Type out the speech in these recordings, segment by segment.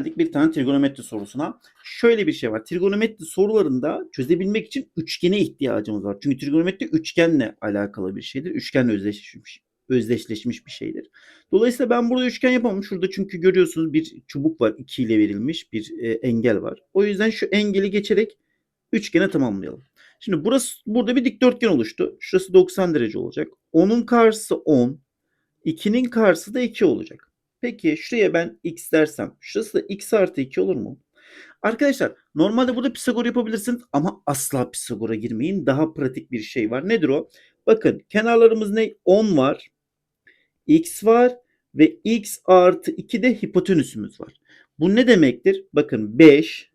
geldik bir tane trigonometri sorusuna. Şöyle bir şey var. Trigonometri sorularında çözebilmek için üçgene ihtiyacımız var. Çünkü trigonometri üçgenle alakalı bir şeydir. Üçgenle özdeşleşmiş, özdeşleşmiş bir şeydir. Dolayısıyla ben burada üçgen yapamam. Şurada çünkü görüyorsunuz bir çubuk var. 2 ile verilmiş bir e, engel var. O yüzden şu engeli geçerek üçgene tamamlayalım. Şimdi burası burada bir dikdörtgen oluştu. Şurası 90 derece olacak. 10'un karşısı 10. 2'nin karşısı da 2 olacak. Peki şuraya ben x dersem şurası da x artı 2 olur mu? Arkadaşlar normalde burada Pisagor yapabilirsiniz ama asla Pisagor'a girmeyin. Daha pratik bir şey var. Nedir o? Bakın kenarlarımız ne? 10 var. X var ve x artı 2 de hipotenüsümüz var. Bu ne demektir? Bakın 5,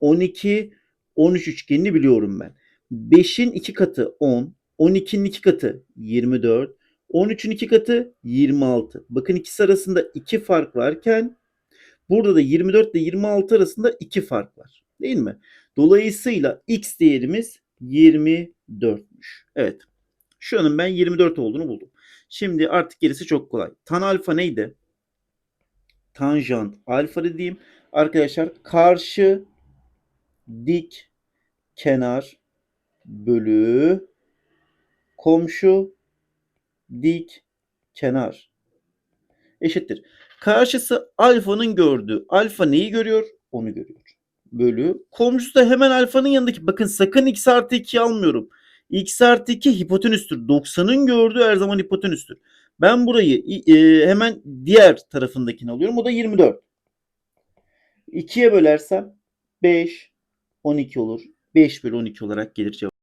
12, 13 üçgenini biliyorum ben. 5'in 2 katı 10, 12'nin 2 katı 24, 13'ün 2 katı 26. Bakın ikisi arasında 2 fark varken burada da 24 ile 26 arasında 2 fark var. Değil mi? Dolayısıyla x değerimiz 24'müş. Evet. Şu anın ben 24 olduğunu buldum. Şimdi artık gerisi çok kolay. Tan alfa neydi? Tanjant alfa dediğim arkadaşlar karşı dik kenar bölü komşu dik kenar eşittir. Karşısı alfanın gördüğü. Alfa neyi görüyor? Onu görüyor. Bölü. Komşusu da hemen alfanın yanındaki. Bakın sakın x artı 2 almıyorum. x artı 2 hipotenüstür. 90'ın gördüğü her zaman hipotenüstür. Ben burayı e, hemen diğer tarafındakini alıyorum. O da 24. 2'ye bölersem 5, 12 olur. 5 bölü 12 olarak gelir cevap.